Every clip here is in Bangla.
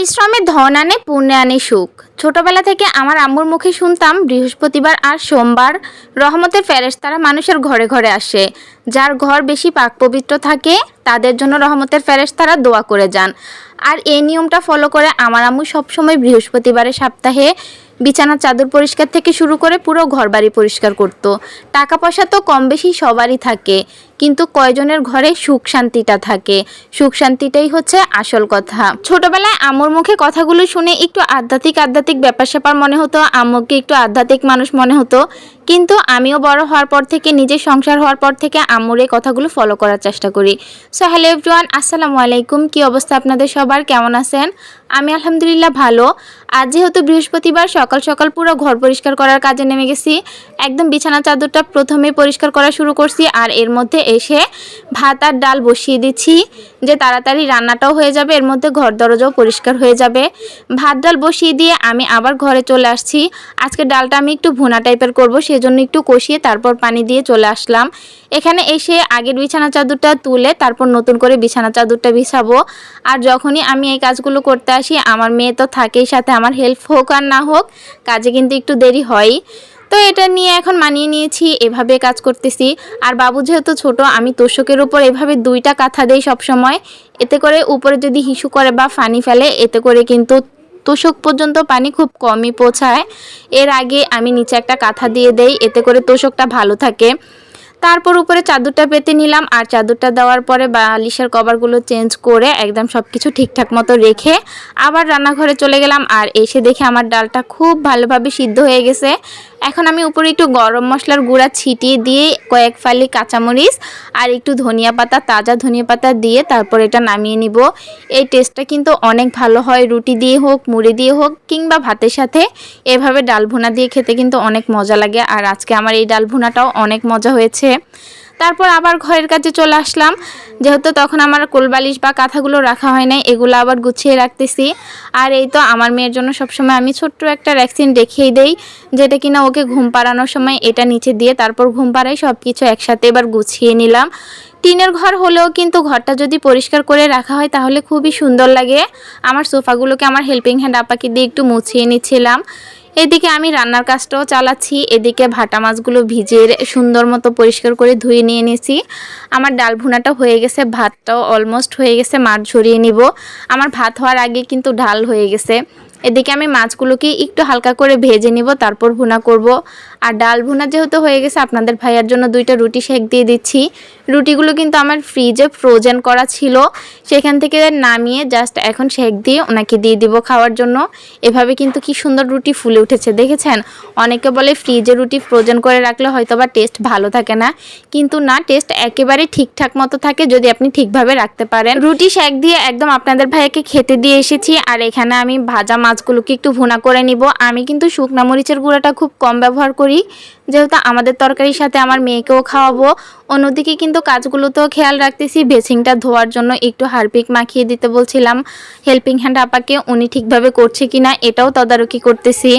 পরিশ্রমে ধন আনে, পুণ্যে আনে সুখ। ছোটবেলা থেকে আমার আম্মুর মুখে শুনতাম, বৃহস্পতিবার আর সোমবার রহমতের ফেরেশতারা মানুষের ঘরে ঘরে আসে। যার ঘর বেশি পাক পবিত্র থাকে, তাদের জন্য রহমতের ফেরেশতারা দোয়া করে যান। আর এই নিয়মটা ফলো করে আমার আম্মু সবসময় বৃহস্পতিবারে সপ্তাহে বিছানা চাদর পরিষ্কার থেকে শুরু করে পুরো ঘরবাড়ি পরিষ্কার করত। টাকা পয়সা তো কম বেশি সবারই থাকে। কিন্তু কয়জনের ঘরে সুখ শান্তিটা থাকে? সুখ শান্তিটাই হচ্ছে আসল কথা। ছোটবেলায় আম্মুর মুখে কথাগুলো শুনে একটু আধ্যাত্মিক আধ্যাত্মিক ব্যাপার স্যাপার মনে হতো, আম্মুকে একটু আধ্যাত্মিক মানুষ মনে হতো। কিন্তু আমিও বড় হওয়ার পর থেকে, নিজের সংসার হওয়ার পর থেকে আম্মুর এই কথাগুলো ফলো করার চেষ্টা করি। সো হ্যালো এভরিওয়ান আসসালামু আলাইকুম। কি অবস্থা আপনাদের সবার? কেমন আছেন? আমি আলহামদুলিল্লাহ ভালো। আজ যেহেতু বৃহস্পতিবার, সকাল সকাল পুরো ঘর পরিষ্কার করার কাজে নেমে গেছি। একদম বিছানা চাদরটা প্রথমে পরিষ্কার করা শুরু করছি আর এর মধ্যে এসে ভাত আর ডাল বসিয়ে দিচ্ছি। যে তাড়াতাড়ি রান্নাটাও হয়ে যাবে, এর মধ্যে ঘর দরজাও পরিষ্কার হয়ে যাবে। ভাত ডাল বসিয়ে দিয়ে আমি আবার ঘরে চলে আসছি। আজকে ডালটা আমি একটু ভুনা টাইপের করব, সেজন্য একটু কষিয়ে তারপর পানি দিয়ে চলে আসলাম। এখানে এসে আগের বিছানা চাদরটা তুলে তারপর নতুন করে বিছানা চাদরটা বিছাবো। আর যখনই আমি এই কাজগুলো করতে আসি, আমার মেয়ে তো থাকেই সাথে, আমার হেল্প হোক আর না হোক, কাজে কিন্তু একটু দেরি হয়ই তো এটা নিয়ে এখন মানিয়ে নিয়েছি, এভাবে কাজ করতেছি। আর বাবু যেহেতু ছোট, আমি তোষকের উপর এভাবে দুইটা কাঁথা দেই সবসময়। এতে করে উপরে যদি হিসু করে বা ফানি ফেলে, এতে করে কিন্তু তোষক পর্যন্ত পানি খুব কমই পৌঁছায়। এর আগে আমি নিচে একটা কাঁথা দিয়ে দেই, এতে করে তোষকটা ভালো থাকে। তারপর উপরে চাদরটা পেতে নিলাম আর চাদরটা দেওয়ার পরে বালিশের কভারগুলো চেঞ্জ করে একদম সব কিছু ঠিকঠাক মতো রেখে আবার রান্নাঘরে চলে গেলাম আর এসে দেখে আমার ডালটা খুব ভালোভাবে সিদ্ধ হয়ে গেছে। এখন আমি উপরে একটু গরম মশলার গুঁড়া ছিটিয়ে দিয়ে কয়েক ফালি কাঁচামরিচ আর একটু ধনিয়া পাতা, তাজা ধনিয়া পাতা দিয়ে তারপর এটা নামিয়ে নিব। এই টেস্টটা কিন্তু অনেক ভালো হয়, রুটি দিয়ে হোক, মুড়ি দিয়ে হোক কিংবা ভাতের সাথে। এভাবে ডাল ভুনা দিয়ে খেতে কিন্তু অনেক মজা লাগে আর আজকে আমার এই ডাল ভুনাটাও অনেক মজা হয়েছে। তারপর আবার ঘরের কাছে চলে আসলাম। যেহেতু তখন আমার কোলবালিশ বা কাঁথাগুলো রাখা হয় নাই, এগুলো আবার গুছিয়ে রাখতেছি। আর এই তো আমার মেয়ের জন্য সবসময় আমি ছোট্ট একটা ভ্যাকসিন রেখেই দেই, যেটা কিনা ওকে ঘুম পাড়ানোর সময় এটা নিচে দিয়ে তারপর ঘুম পাড়াই সব কিছু একসাথে এবার গুছিয়ে নিলাম। টিনের ঘর হলেও কিন্তু ঘরটা যদি পরিষ্কার করে রাখা হয় তাহলে খুবই সুন্দর লাগে। আমার সোফাগুলোকে আমার হেল্পিং হ্যান্ড আপাকে দিয়ে একটু মুছিয়ে নিচ্ছিলাম। এদিকে আমি রান্নার কাজটাও চালাচ্ছি, এদিকে ভাটা মাছগুলো ভিজে সুন্দর মতো পরিষ্কার করে ধুয়ে নিয়ে নিয়েছি। আমার ডাল ভুনাটা হয়ে গেছে, ভাতটাও অলমোস্ট হয়ে গেছে, মাছ ঝরিয়ে নিব। আমার ভাত হওয়ার আগে কিন্তু ডাল হয়ে গেছে। এদিকে আমি মাছগুলোকে একটু হালকা করে ভেজে নিব, তারপর ভুনা করব। আর ডাল ভুনা যেহেতু হয়ে গেছে, আপনাদের ভাইয়ার জন্য দুইটা রুটি শেক দিয়ে দিচ্ছি। রুটিগুলো কিন্তু আমার ফ্রিজে ফ্রোজেন করা ছিল। সেখান থেকে নামিয়ে জাস্ট এখন শেক দিয়ে ওনাকে দিয়ে দিব খাওয়ার জন্য। এভাবে কিন্তু কি সুন্দর রুটি ফুলে উঠেছে, দেখেছেন? অনেকে বলে ফ্রিজে রুটি ফ্রোজেন করে রাখলে হয়তো বা টেস্ট ভালো থাকে না। কিন্তু না টেস্ট একেবারে ঠিকঠাক মতো থাকে যদি আপনি ঠিকভাবে রাখতে পারেন। রুটি শেক দিয়ে একদম আপনাদের ভাইয়াকে খেতে দিয়ে এসেছি। আর এখানে আমি ভাজা মাছগুলোকে একটু ভুনা করে নিব। আমি কিন্তু শুকনা মরিচের গুঁড়াটা খুব কম ব্যবহার করি। যেহেতু আমাদের তরকারির সাথে আমার মেয়েকেও খাওয়াবো, অন্যদিকে কিন্তু কাজগুলোতেও খেয়াল রাখতেছি বেসিংটা ধোয়ার জন্য একটু হারপিক মাখিয়ে দিতে বলছিলাম। হেল্পিং হ্যান্ড আপাকে উনি ঠিকভাবে করছে কিনা এটাও তদারকি করতেছি।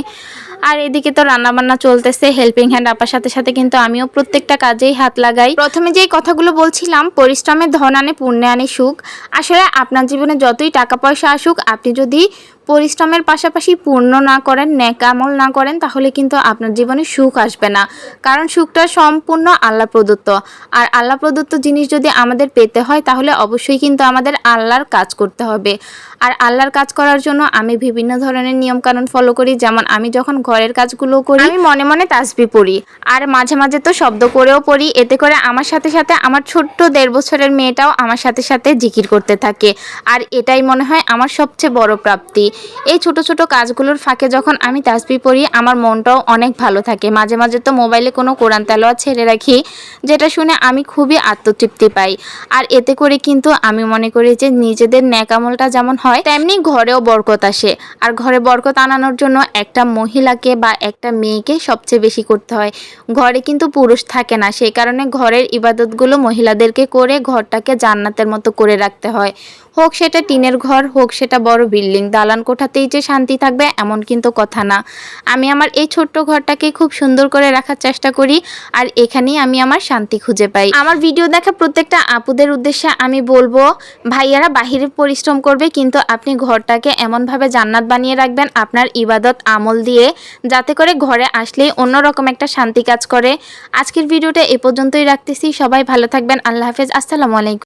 আর এদিকে তো রান্নাবান্না চলতেছে হেল্পিং হ্যান্ড আপার সাথে সাথে কিন্তু আমিও প্রত্যেকটা কাজেই হাত লাগাই। প্রথমে যেই কথাগুলো বলছিলাম, পরিশ্রমে ধন আনে, পুণ্যে আনে সুখ। আসলে আপনার জীবনে যতই টাকা পয়সা আসুক, আপনি যদি পরিশ্রমের পাশাপাশি পূর্ণ না করেন ন্যাকামল না করেন, তাহলে কিন্তু আপনার জীবনে সুখ আসবে না। কারণ সুখটা সম্পূর্ণ আল্লাহ প্রদত্ত। আর আল্লাহ প্রদত্ত জিনিস যদি আমাদের পেতে হয়, তাহলে অবশ্যই কিন্তু আমাদের আল্লাহর কাজ করতে হবে। আর আল্লাহর কাজ করার জন্য আমি বিভিন্ন ধরনের নিয়মকানুন ফলো করি। যেমন আমি যখন ঘরের কাজগুলো করি। আমি মনে মনে তাসবি পড়ি। আর মাঝে মাঝে তো শব্দ করেও পড়ি। এতে করে আমার সাথে সাথে আমার ছোট্ট দেড় বছরের মেয়েটাও আমার সাথে সাথে জিকির করতে থাকে। আর এটাই মনে হয় আমার সবচেয়ে বড় প্রাপ্তি। এই ছোট ছোট কাজগুলোর ফাঁকে যখন আমি তাসবি পড়ি, আমার মনটাও অনেক ভালো থাকে। মাঝে মাঝে তো মোবাইলে কোনো কোরআন তেলোয়া ছেড়ে রাখি, যেটা শুনে আমি খুবই আত্মতৃপ্তি পাই। আর এতে করে কিন্তু আমি মনে করি যে নিজেদের ন্যাকামলটা যেমন হয়, তেমনি ঘরেও বরকত আসে। আর ঘরে বরকত আনানোর জন্য একটা মহিলাকে বা একটা মেয়েকে সবচেয়ে বেশি করতে হয়। ঘরে কিন্তু পুরুষ থাকে না, সেই কারণে ঘরের ইবাদতগুলো মহিলাদেরকে করে ঘরটাকে জান্নাতের মতো করে রাখতে হয়। হোক সেটা টিনের ঘর, হোক সেটা বড় বিল্ডিং দালান কোঠাতেই যে শান্তি থাকবে এমন কিন্তু কথা না। আমি আমার এই ছোট্ট ঘরটাকে খুব সুন্দর করে রাখার চেষ্টা করি আর এখানেই আমি আমার শান্তি খুঁজে পাই। আমার ভিডিও দেখা প্রত্যেকটা আপুদের উদ্দেশ্যে আমি বলব, ভাইয়ারা বাহিরে পরিশ্রম করবে কিন্তু আপনি ঘরটাকে এমনভাবে জান্নাত বানিয়ে রাখবেন, আপনার ইবাদত আমল দিয়ে যাতে করে ঘরে আসলেই অন্যরকম একটা শান্তি কাজ করে। আজকের ভিডিওটা এ পর্যন্তই রাখতেছি। সবাই ভালো থাকবেন। আল্লাহ হাফেজ। আসসালামু আলাইকুম।